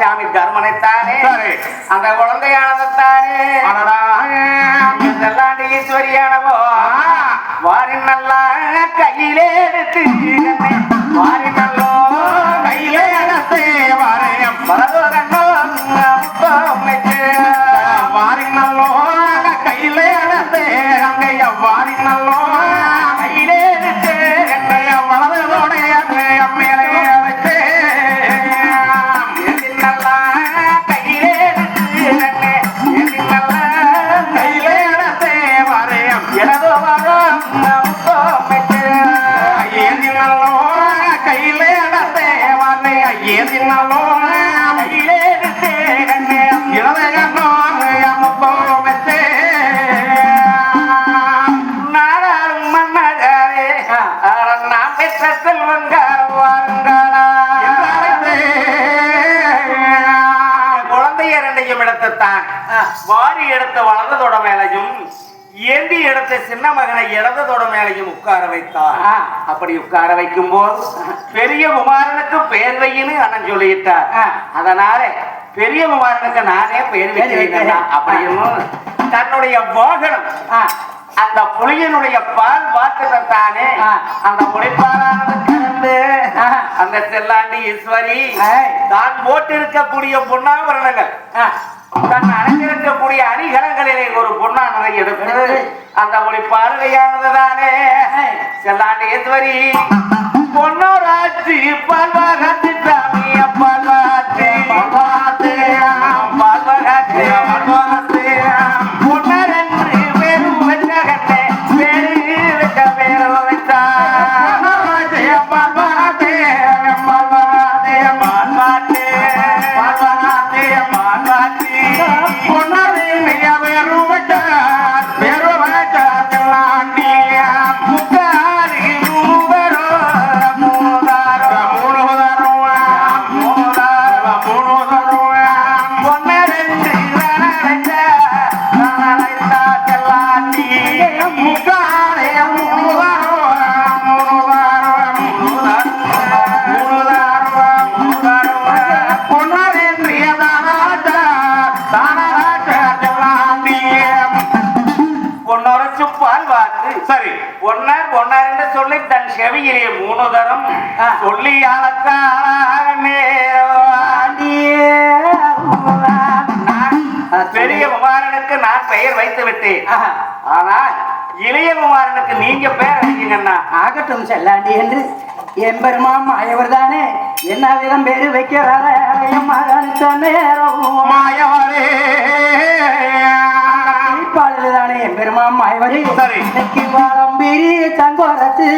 சாமி தர்மனைத்தானே. அந்த குழந்தையானதைத்தானே அடடா. செல்லாண்டி ஈஸ்வரியானவோ வாரி நல்லா கையிலே எடுத்து வாரி நல்லோ எடுத்துத்தான் வாரி எடுத்த வலது தொட மேலையும் ஏந்தி எடுத்த சின்ன மகனை இடது தொட மேலையும் உட்கார வைத்தார் அப்படி உட்கார வைக்கும் போது பெரிய குமாரனுக்கு பேர் வையின்னு அண்ணன் சொல்லிட்டார். அதனால பெரிய குமாரனுக்கு நானே பேர் வைக்கிறேன் அப்படின்னு தன்னுடைய வாகனம் அந்த புலியினுடைய பால் வாக்குறதானே அந்த புலிப்பாலானது கலந்து அந்த செல்லாண்டி ஈஸ்வரி தான் போட்டு இருக்கக்கூடிய பொன்னாபரணங்கள் தன் அணிந்திருக்கக்கூடிய அணிகலங்களிலே ஒரு பொன்னானதை எடுத்து அந்த ஒளி பார்வையானதுதானே. செல்லாண்டி ஈஸ்வரி பொன்னோராட்சி பால்வாகாட்சி சாமிய பால்வாட்சி பால்வாட்சி சரி பொன்னார் என்று சொல்லி தன் செவியிலே மூணு தரம் சொல்லி பெரிய குமாரனுக்கு நான் பெயர் வைத்து விட்டேன். ஆனால் இளைய குமாரனுக்கு நீங்க பெயர் வைக்கீங்கன்னா? ஆகட்டும் செல்லாண்டி என்று. எம்பெருமான் மாயவர் தானே. என்ன விதம் பேரு வைக்கிறார நேரம் மாயவரே. எம்பெருமான் மாயவரே சரி. இன்னைக்கு வாரம் பிரி தங்கோரத்து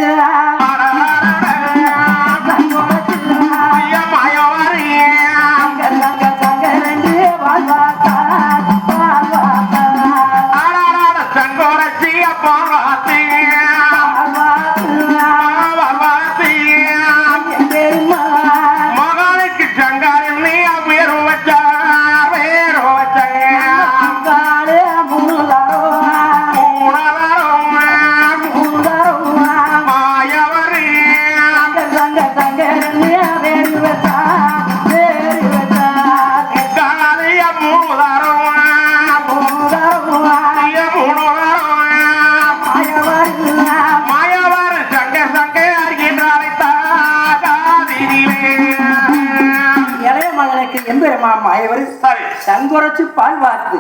மகனுக்கு எம்பெருமா மாயவர் சரி. சங்குரச்சு பால் வார்த்து.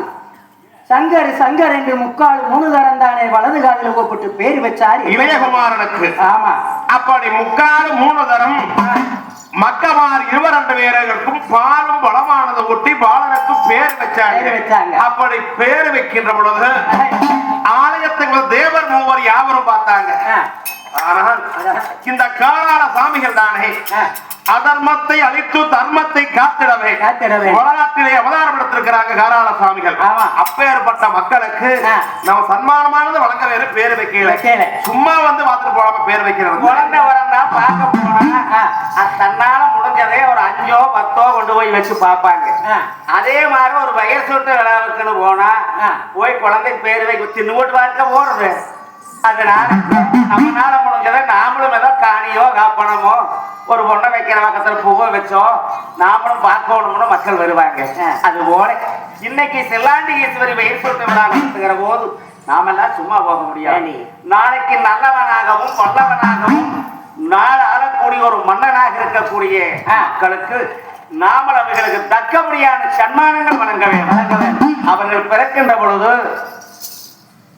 சங்கர் சங்கர் என்று முக்கால் மூணு தரம் தானே வலது காலில் கூப்பிட்டு பேர் வச்சார் இளையகுமாரனுக்கு. ஆமா. அப்படி முக்கால் மூணு தரம் மக்கமார் இருவரண்டு பேர்களுக்கும் பாலும் பலமானது ஒட்டி பாலனுக்கும் பேர் வச்சாங்க. அப்படி பேர் வைக்கின்ற பொழுது ஆலயத்துக்கு தேவர் மூவர் யாவரும் பார்த்தாங்க. ஆனால் இந்த காலால சாமிகள் தானே? அதர்மத்தை அழித்து தர்மத்தை காத்திடவே காத்திடவே. வரலாற்றிலே அவதாரம் எடுத்திருக்கிறாங்க காராள சாமிகள் ஆமா. அப்பேற்பட்ட மக்களுக்கு. நம்ம சன்மானமானது வழங்க வேறு பேர் வைக்கல. சும்மா வந்து பார்த்துட்டு போடாம பேர் வைக்கிறது குழந்தை வரந்தா பார்க்க போனா தன்னால முடிஞ்சதே ஒரு அஞ்சோ பத்தோ கொண்டு போய் வச்சு பார்ப்பாங்க. அதே மாதிரி ஒரு வயசு விட்டு விழாவுக்குன்னு போனா. போய் குழந்தைக்கு பேர் வைக்க சின்ன போட்டு பார்க்க போறது அதனால நம்மளால முடிஞ்சதை நாமளும் ஏதோ காணியோ காப்பணமோ ஒரு பொண்ணை வைக்கிற பக்கத்துல பூவை வச்சோ நாமளும் பார்க்கணும்னு மக்கள் வருவாங்க அது போல இன்னைக்கு செல்லாண்டி ஈஸ்வரி பெயர் சொல்லிட்டு விழா நடத்துகிற போது நாமெல்லாம் சும்மா போக முடியாது? நாளைக்கு நல்லவனாகவும் வல்லவனாகவும் நாடு ஆளக்கூடிய ஒரு மன்னனாக இருக்கக்கூடிய மக்களுக்கு நாமல் அவர்களுக்கு தக்கபடியான சன்மானங்கள் வழங்க வேண்டும் வழங்க வேண்டும். அவர்கள் பிறக்கின்ற பொழுது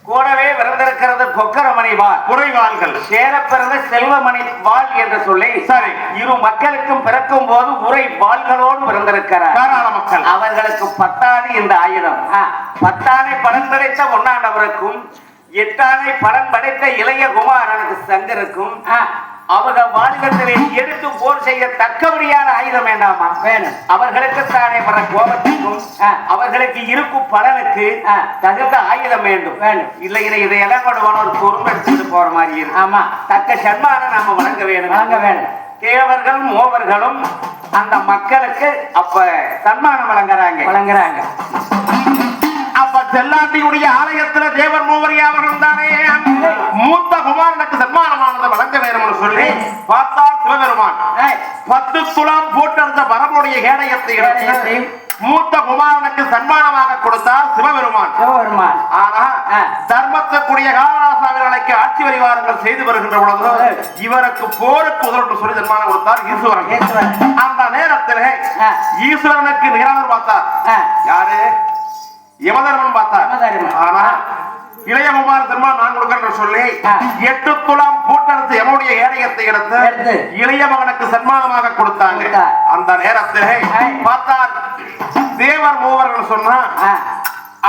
கூடவே பிறந்திருக்கிறது கொக்கரமணி வாள். குறைவாள்கள். சேர பிறந்த செல்வமணி வாள் என்று சொல்லி சரி. இரு மக்களுக்கும் பிறக்கும் போது உரை வாள்களோடு பிறந்திருக்கிறார். தாராள மக்கள். அவர்களுக்கு பத்தாணி இந்த ஆயுதம். பத்தானை பலன் படைத்த ஒன்னாண்டவருக்கும் எட்டானை பலன் படைத்த இளைய குமாரனுக்கு சங்கருக்கும் அவங்க வாழ்கத்திலே எடுத்து போர் செய்ய தக்கபடியான ஆயுதம் வேண்டாமா? வேணும். அவர்களுக்கு தானே வர கோபத்துக்கும் ஆ. அவர்களுக்கு இருக்கும் பலனுக்கு. தகுந்த ஆயுதம் வேண்டும். வேண்டும். இல்லைன்னா இதையெல்லாம் கொண்டு ஒரு குறும்பு எடுத்துட்டு போற மாதிரி இருக்கு. ஆமா. தக்க சன்மானம் நாம வழங்க வேணும் வழங்க வேணும். தேவர்கள் மூவர்களும் அந்த மக்களுக்கு அப்ப சன்மானம் வழங்குறாங்க. வழங்குறாங்க. அப்ப செல்லாண்டியுடைய ஆலயத்துல தேவர் மூவர் யாவரும் தானே மூத்த குமாரனுக்கு வேணும்னு சொல்லி பார்த்தார் சிவபெருமான். பத்து துலாம் போட்டெடுத்த பரமுடைய கேடயத்தை மூத்த குமாரனுக்கு சன்மானமாக கொடுத்தார் சிவபெருமான். சிவபெருமான். ஆனா. தர்மத்துக்குரிய காலராசாவிகளுக்கு ஆட்சி பரிவாரங்கள் செய்து வருகின்ற பொழுது இவருக்கு போருக்கு உதவிட்டு சொல்லி சன்மானம் கொடுத்தார் ஈஸ்வரன். அந்த நேரத்தில். ஈஸ்வரனுக்கு நிகரானவர் பார்த்தார். யாரு? யமதர்மன் பார்த்தார். ஆனா இளையகுமார் சன்மான் நான் கொடுக்கறேன்னு சொல்லி. எட்டு துலாம் பூட்டெடுத்து எவனுடைய ஏடையத்தை எடுத்து. இளைய மகனுக்கு சன்மானமாக கொடுத்தாங்க. அந்த நேரத்திலே. பார்த்தார் தேவர் மூவர்கள் சொன்னா ஆ,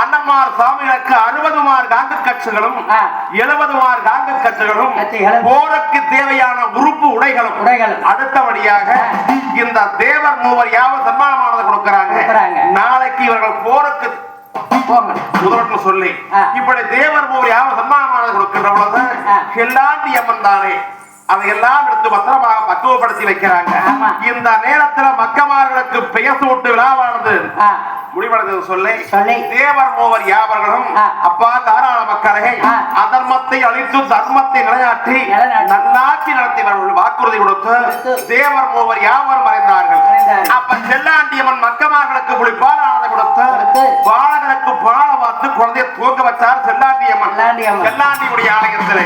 அண்ணன்மார் சாமிகளுக்கு அறுபது மார் காங்கு கட்சிகளும். எழுபது மார் காங்கு கட்சிகளும். போருக்கு தேவையான உறுப்பு உடைகளும். அடுத்தபடியாக இந்த தேவர் மூவர் யாவும் சன்மானமானது கொடுக்கறாங்க கொடுக்கறாங்க. நாளைக்கு இவர்கள் போருக்கு போங்க முதல்வர்னு சொல்லி ஆ. இப்படி தேவர் மூவர் யாவும் சன்மானமானது கொடுக்கின்ற பொழுது ஆ. எல்லாண்டி அம்மன் தானே அதையெல்லாம் எடுத்து பத்திரமாக பக்குவப்படுத்தி வைக்கிறாங்க. இந்த நேரத்துல மக்கமார்களுக்கு பெயர் சூட்டு விழாவானது முடிவடைந்தது சொல்லி. தேவர் மூவர் யாவர்களும். அப்பா தாராள மக்களே. அதர்மத்தை அழித்து தர்மத்தை நிலைநாட்டி நிலைநாட்டி. நல்லாட்சி நடத்தியவர்கள் வாக்குறுதி கொடுத்து. தேவர் மூவர் யாவரும் மறைந்தார்கள். அப்ப செல்லாண்டியம்மன் மக்கமார்களுக்கு புளிப்பாலானதை கொடுத்து. பாலகனுக்கு பால பார்த்து குழந்தைய தூங்க வச்சார் செல்லாண்டியம்மன். செல்லாண்டியுடைய ஆலயத்திலே.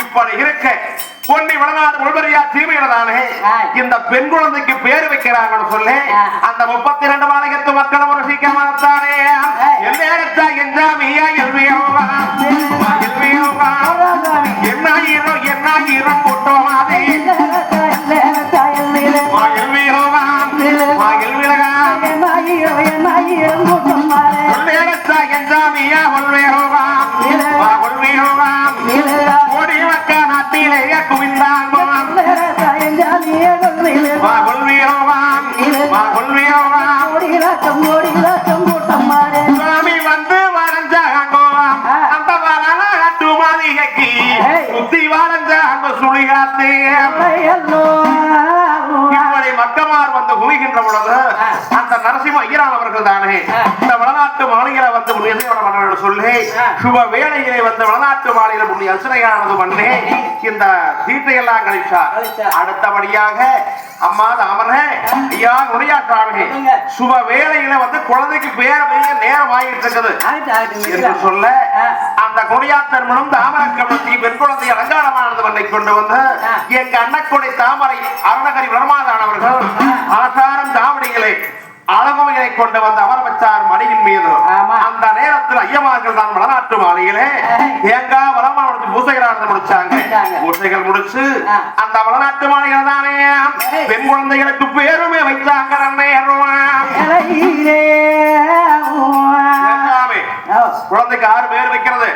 இப்படி இருக்க பொன்னி வளநாடு முழுவரியா தீமையினதானே ஆ. இந்த பெண் குழந்தைக்கு பேர் வைக்கிறாங்கன்னு சொல்லி. அந்த முப்பத்தி ரெண்டு மாநிலத்து மக்களும் ஒரு என்றாமியா எல்வியோவா எல்வியோவா சாமி. என்னாயிரம் என்னாயிரம் கூட்டமாதே இல்லறத்தா, மக்கமார் வந்து குவிகின்ற பொழுது நரசிம்ம ஐயரான் அவர்கள் தானே இந்த வடநாட்டு மாளிகையில வந்து மன்னர்கள் சொல்லி சுப வேளையிலே வந்து வடநாட்டு மாளிகையில முன்னி அர்ச்சனையானது பண்ணி இந்த தீட்டையெல்லாம் கழிச்சார். அடுத்தபடியாக அம்மா தாமனே ஐயா சொல்லுங்க. சுப வேளையில வந்து குழந்தைக்கு பேர பெரிய நேரம் ஆகிட்டு இருக்குது என்று. சொல்ல. அந்த கொடியாத்தன்மனும் தாமரக்கமலத்தை பெண் குழந்தை அலங்காரமானது பண்ணை கொண்டு வந்து. எங்க அன்னக்குடை தாமரை அருணகரி பிரமாதானவர்கள் ஆசாரம் தாமரைகளை அழகுமையை கொண்டு வந்து அமர வச்சார் மடியின் மீது. அந்த நேரத்தில் ஐயமார்கள் தான் வடநாட்டு மாலையிலே ஆ. தேங்காய் வளமா முடிச்சு பூசைகளாக முடிச்சாங்க. பூசைகள் முடிச்சு. அந்த வடநாட்டு மாலையில தானே. பெண் குழந்தைகளுக்கு பேருமே வைத்தாங்க குழந்தைக்கு ஆறு பேர் வைக்கிறது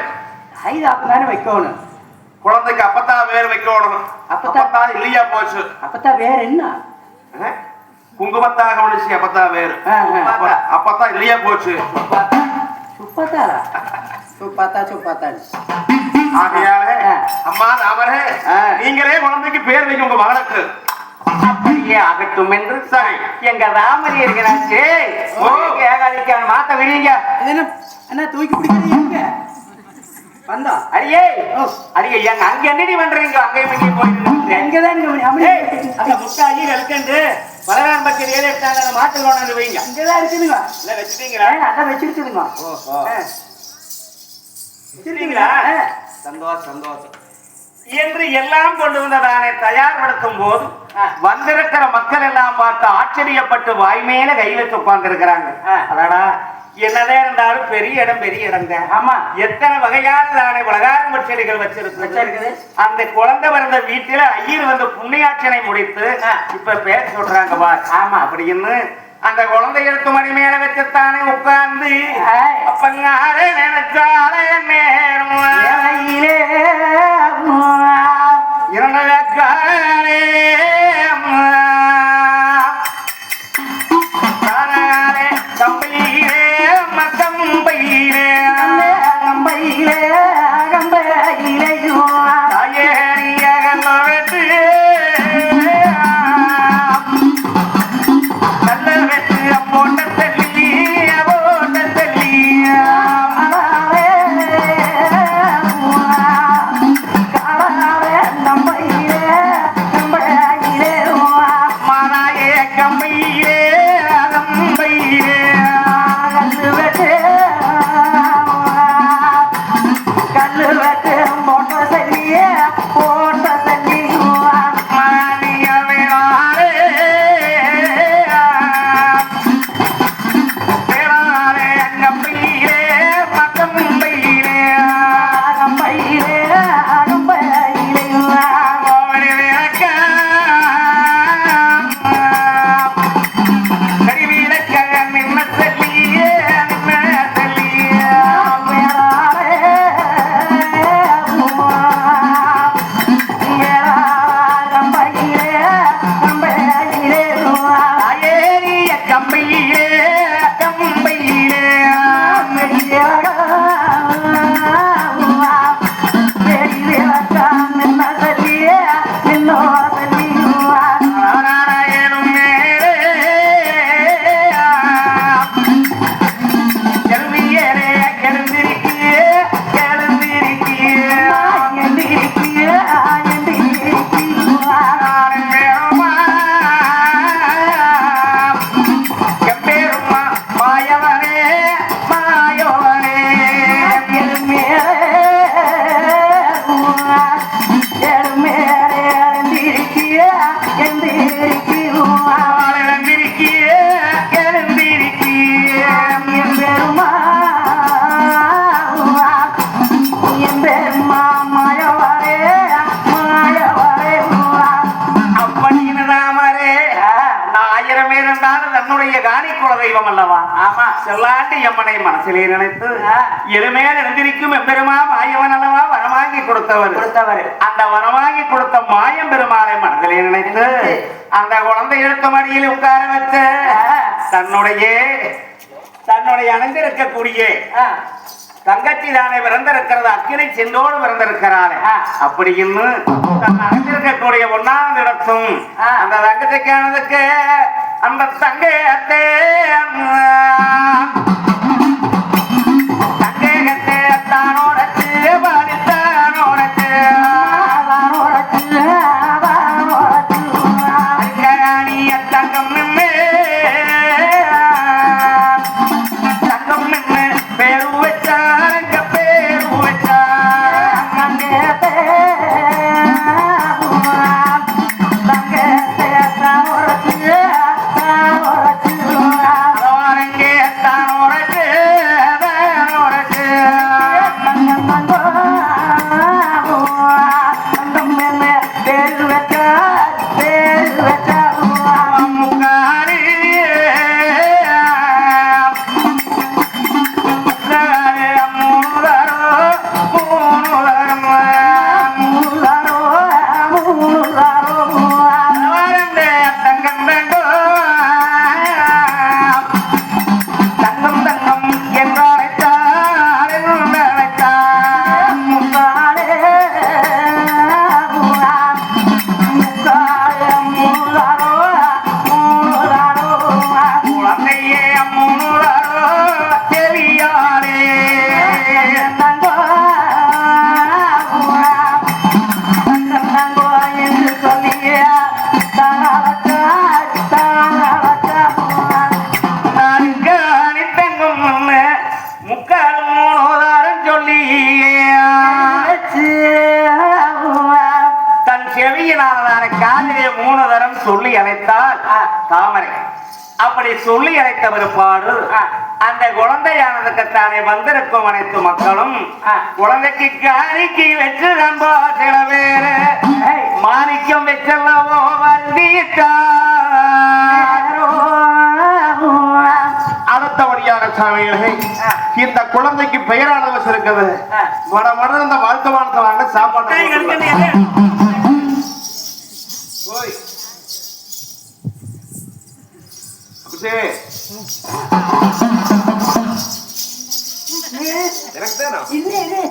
ஐது அப்பதானே வைக்கணும் குழந்தைக்கு அப்பத்தான் வேர் வைக்கணும் அப்பத்தான். அப்பத்தான் இல்லையா போச்சு அப்பதான் வேற என்ன? குங்குமத்தாக முடிச்சு அப்பத்தான் வேறு ஆ, ஆ. அப்ப- அப்பத்தான் இல்லையா போச்சு சுப்பத்தாரா சுப்பாத்தா சுப்பாத்தா ஆகையால. அம்மா தாமரே. நீங்களே குழந்தைக்கு பேர் வைங்க உங்க மகனுக்கு அப்படியே ஆகட்டும் என்று சரி எங்க ராமரி இருக்கிறாச்சு ஓ. ஏகாதிக்கான மாத்த விடுங்க என்ன தூக்கி பிடிக்கிறீங்க வந்தா அடியே அடியே எங்க அங்க என்னடி பண்றீங்க அங்கேயும் இங்கேயும் போயிட்டு ஏய், அங்க முட்டாளி வெளுக்கண்டு பலகாரம் பத்தி ஏழு எட்டாங்க மாட்டு கொண்டாந்து வைங்க. இங்கதான் இருக்குதுங்க. இல்ல வச்சுட்டீங்களா? அதான் வச்சிருக்குதுங்க ஓஹோ. ஆ. சந்தோஷம் சந்தோஷம். என்று எல்லாம் கொண்டு வந்ததானே தயார்படுத்தும் போது. வந்திருக்கிற மக்கள் எல்லாம் பார்த்து ஆச்சரியப்பட்டு வாய் மேல கை வச்சு உட்கார்ந்து இருக்கிறாங்க ஆ. அடடா என்னதே இருந்தாலும் பெரிய இடம் பெரிய இடம் தான் ஆமா எத்தனை வகையானதானே உலகாரம்ப செடிகள் வச்சிருக்கு. அந்த குழந்தை பிறந்த வீட்டில ஐயர் வந்து புண்ணியாட்சனை முடித்து. இப்ப பேர் சொல்றாங்க பா ஆமா. அப்படின்னு அந்த குழந்தை எடுத்து மணி மேல வச்சுத்தானே உட்கார்ந்து. அப்பங்காரே நினைச்சாலே நேரம் இரண்டே குல தெய்வம் அல்லவா ஆமா செல்லாண்டி எம்மனை மனசிலே நினைத்து ஆ. எளிமையில் எழுந்திருக்கும் எம்பெருமா மாயவன் அல்லவா வரவாங்கி கொடுத்தவர் கொடுத்தவர். அந்த வரவாங்கி கொடுத்த மாயம் பெருமாளை மனதிலே நினைத்து அந்த குழந்தை எடுத்த மடியில் உட்கார வச்சு. தன்னுடைய தன்னுடைய அணிந்திருக்கக்கூடிய தங்கச்சி தானே பிறந்திருக்கிறது அக்கினை சென்றோடு பிறந்திருக்கிறாளே. அப்படின்னு தன் அணிந்திருக்கக்கூடிய ஒன்னாம் இடத்தும். அந்த தங்கச்சிக்கானதுக்கு அந்த தங்கத்தை தாமரை அப்படி சொல்லி அழைத்த பிற்பாடு ஆ. அந்த குழந்தையானதுக்கு தானே வந்திருக்கும் அனைத்து மக்களும். குழந்தைக்கு காணிக்கை வச்சு நண்பா சில பேரு. மாணிக்கம் வச்சல்லவோ வந்திட்டா அடுத்தபடியாக சாமிகளே இந்த குழந்தைக்கு பெயரானது வச்சிருக்கிறது. மட மட இந்த வாழ்க்கை வாங்க சாப்பாடு ねえ、じ。ね。